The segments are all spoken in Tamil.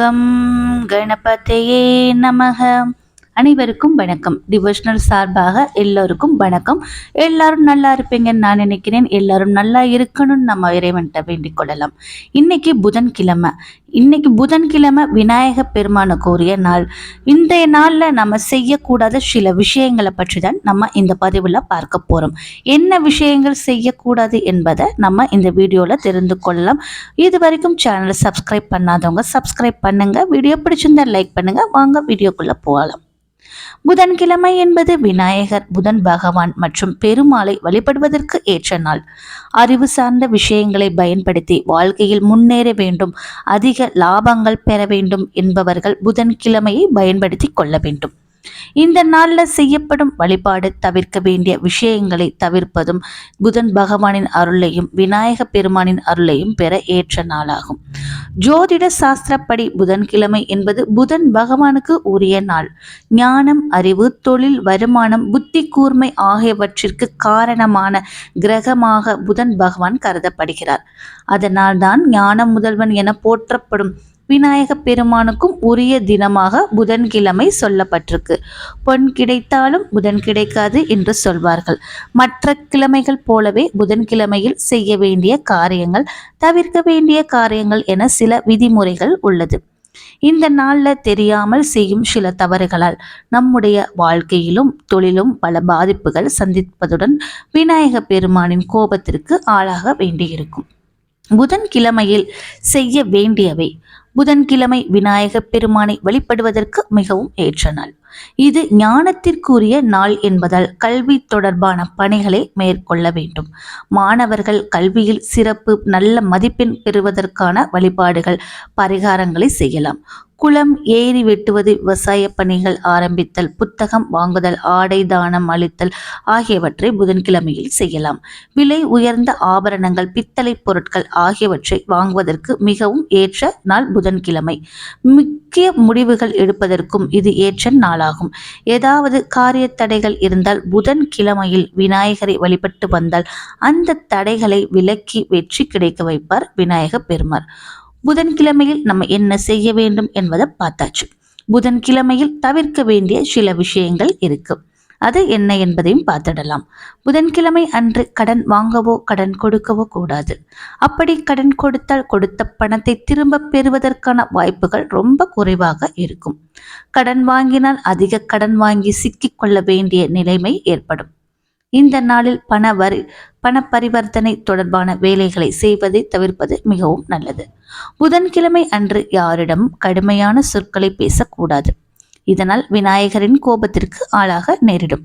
கம் கணபதியே நமக. அனைவருக்கும் வணக்கம். டிவோஷனல் சார்பாக எல்லோருக்கும் வணக்கம். எல்லாரும் நல்லா இருப்பீங்கன்னு நான் நினைக்கிறேன். எல்லாரும் நல்லா இருக்கணும்னு நம்ம இறைவன்கிட்ட வேண்டிக் கொள்ளலாம். இன்னைக்கு புதன்கிழமை. இன்னைக்கு புதன்கிழமை விநாயக பெருமான கூறிய நாள். இன்றைய நாளில் நம்ம செய்யக்கூடாத சில விஷயங்களை பற்றி தான் நம்ம இந்த பதிவில் பார்க்க போகிறோம் என்ன விஷயங்கள் செய்யக்கூடாது என்பதை நம்ம இந்த வீடியோவில் தெரிந்து கொள்ளலாம். இது வரைக்கும் சேனலை சப்ஸ்கிரைப் பண்ணாதவங்க சப்ஸ்கிரைப் பண்ணுங்கள் வீடியோ பிடிச்சிருந்தா லைக் பண்ணுங்கள் வாங்க வீடியோக்குள்ளே போகலாம். புதன்கிழமை என்பது விநாயகர் புதன் பகவான் மற்றும் பெருமாளை வழிபடுவதற்கு ஏற்ற நாள். அறிவு சார்ந்த விஷயங்களை பயன்படுத்தி வாழ்க்கையில் முன்னேற வேண்டும் அதிக லாபங்கள் பெற வேண்டும் என்பவர்கள் புதன்கிழமையை பயன்படுத்தி கொள்ள வேண்டும். இந்த நாளில் செய்யப்படும் வழிபாடு தவிர்க்க வேண்டிய விஷயங்களை தவிர்ப்பதும் புதன் பகவானின் அருளையும் விநாயக பெருமானின் அருளையும் பெற ஏற்ற நாளாகும். ஜோதிட சாஸ்திரப்படி புதன்கிழமை என்பது புதன் பகவானுக்கு உரிய நாள். ஞானம் அறிவு தொழில் வருமானம் புத்தி கூர்மை ஆகியவற்றிற்கு காரணமான கிரகமாக புதன் பகவான் கருதப்படுகிறார். அதனால்தான் ஞான முதல்வன் என போற்றப்படும் விநாயக பெருமானுக்கும் உரிய தினமாக புதன்கிழமை சொல்லப்பட்டிருக்கு. பொன் கிடைத்தாலும் புதன் கிடைக்காது என்று சொல்வார்கள். மற்ற கிழமைகள் போலவே புதன்கிழமையில் செய்ய வேண்டிய காரியங்கள் தவிர்க்க வேண்டிய காரியங்கள் என சில விதிமுறைகள் உள்ளது. இந்த நாளில் தெரியாமல் செய்யும் சில தவறுகளால் நம்முடைய வாழ்க்கையிலும் தொழிலும் பல பாதிப்புகள் சந்திப்பதுடன் விநாயக பெருமானின் கோபத்திற்கு ஆளாக வேண்டியிருக்கும். புதன்கிழமையில் செய்ய வேண்டியவை புதன்கிழமை விநாயகப் பெருமானை வழிபடுவதற்கு மிகவும் ஏற்ற நாள். இது ஞானத்திற்குரிய நாள் என்பதால் கல்வி தொடர்பான பணிகளை மேற்கொள்ள வேண்டும். மாணவர்கள் கல்வியில் சிறப்பு நல்ல மதிப்பெண் பெறுவதற்கான வழிபாடுகள் பரிகாரங்களை செய்யலாம். குளம் ஏரி வெட்டுவது விவசாய பணிகள் ஆரம்பித்தல் புத்தகம் வாங்குதல் ஆடை தானம் அளித்தல் ஆகியவற்றை புதன்கிழமையில் செய்யலாம். விலை உயர்ந்த ஆபரணங்கள் பித்தளை பொருட்கள் ஆகியவற்றை வாங்குவதற்கு மிகவும் ஏற்ற நாள் புதன்கிழமை. முக்கிய முடிவுகள் எடுப்பதற்கும் இது ஏற்ற நாள் நாளாகும். ஏதாவது காரிய தடைகள் இருந்தால் புதன்கிழமையில் விநாயகரை வழிபட்டு வந்தால் அந்த தடைகளை விலக்கி வெற்றி கிடைக்க வைப்பார் விநாயக பெருமார். புதன்கிழமையில் நம்ம என்ன செய்ய வேண்டும் என்பதை பார்த்தாச்சு. புதன்கிழமையில் தவிர்க்க வேண்டிய சில விஷயங்கள் இருக்கு. அது என்ன என்பதையும் பார்த்திடலாம். புதன்கிழமை அன்று கடன் வாங்கவோ கடன் கொடுக்கவோ கூடாது. அப்படி கடன் கொடுத்தால் கொடுத்த பணத்தை திரும்ப பெறுவதற்கான வாய்ப்புகள் ரொம்ப குறைவாக இருக்கும். கடன் வாங்கினால் அதிக கடன் வாங்கி சிக்கிக்கொள்ள வேண்டிய நிலைமை ஏற்படும். இந்த நாளில் பண வரி பண பரிவர்த்தனை தொடர்பான வேலைகளை செய்வதை தவிர்ப்பது மிகவும் நல்லது. புதன்கிழமை அன்று யாரிடம் கடுமையான சொற்களை பேசக்கூடாது. இதனால் விநாயகரின் கோபத்திற்கு ஆளாக நேரிடும்.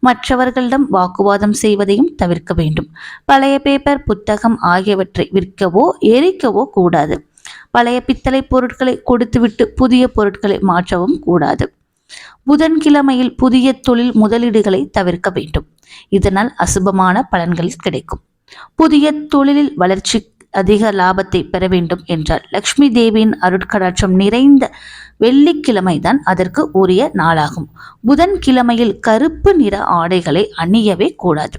மற்றவர்களிடம் வாக்குவாதம் செய்வதையும் தவிர்க்க வேண்டும். பழைய பேப்பர் புத்தகம் ஆகியவற்றை விற்கவோ எரிக்கவோ கூடாது. பழைய பித்தளை பொருட்களை கொடுத்துவிட்டு புதிய பொருட்களை மாற்றவும் கூடாது. புதன்கிழமையில் புதிய தொழில் முதலீடுகளை தவிர்க்க வேண்டும். இதனால் அசுபமான பலன்கள் கிடைக்கும். புதிய தொழிலில் வளர்ச்சி அதிக லாபத்தை பெற வேண்டும் என்றால் லக்ஷ்மி தேவியின் அருட்கடாட்சம் நிறைந்த வெள்ளிக்கிழமை தான் அதற்கு உரிய நாளாகும். புதன்கிழமையில் கருப்பு நிற ஆடைகளை அணியவே கூடாது.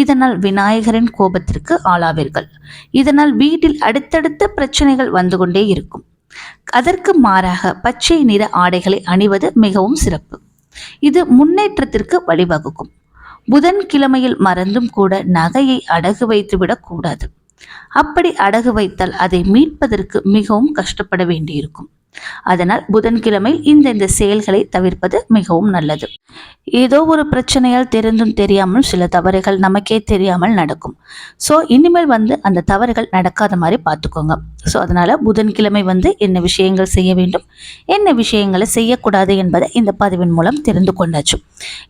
இதனால் விநாயகரின் கோபத்திற்கு ஆளாவீர்கள். இதனால் வீட்டில் அடுத்தடுத்த பிரச்சனைகள் வந்து கொண்டே இருக்கும். அதற்கு மாறாக பச்சை நிற ஆடைகளை அணிவது மிகவும் சிறப்பு. இது முன்னேற்றத்திற்கு வழிவகுக்கும். புதன்கிழமையில் மறந்தும் கூட நகையை அடகு வைத்து விடக்கூடாது அப்படி அடகு வைத்தால் அதை மீட்பதற்கு மிகவும் கஷ்டப்பட வேண்டியிருக்கும். அதனால் புதன்கிழமை இந்த இந்த செயல்களை தவிர்ப்பது மிகவும் நல்லது. ஏதோ ஒரு பிரச்சனையால் தெரிந்தும் தெரியாமல் சில தவறுகள் நமக்கே தெரியாமல் நடக்கும். ஸோ இனிமேல் வந்து அந்த தவறுகள் நடக்காத மாதிரி பார்த்துக்கோங்க. ஸோ அதனால் புதன்கிழமை வந்து என்ன விஷயங்கள் செய்ய வேண்டும் என்ன விஷயங்களை செய்யக்கூடாது என்பதை இந்த பதிவின் மூலம் தெரிந்து கொண்டாச்சு.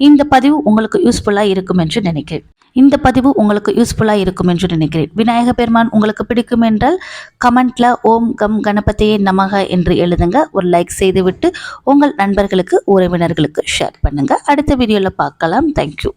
இந்த பதிவு உங்களுக்கு யூஸ்ஃபுல்லாக இருக்கும் என்று நினைக்கிறேன். இந்த பதிவு உங்களுக்கு யூஸ்ஃபுல்லாக இருக்கும் என்று நினைக்கிறேன். விநாயக பெருமான் உங்களுக்கு பிடிக்கும் என்றால் கமெண்ட்ல ஓம் கம் கணபதியே நமக என்று எழுதுங்க. ஒரு லைக் செய்துவிட்டு உங்கள் நண்பர்களுக்கு உறவினர்களுக்கு ஷேர் பண்ணுங்க. அடுத்த வீடியோவில் பார்க்கலாம். தேங்க்யூ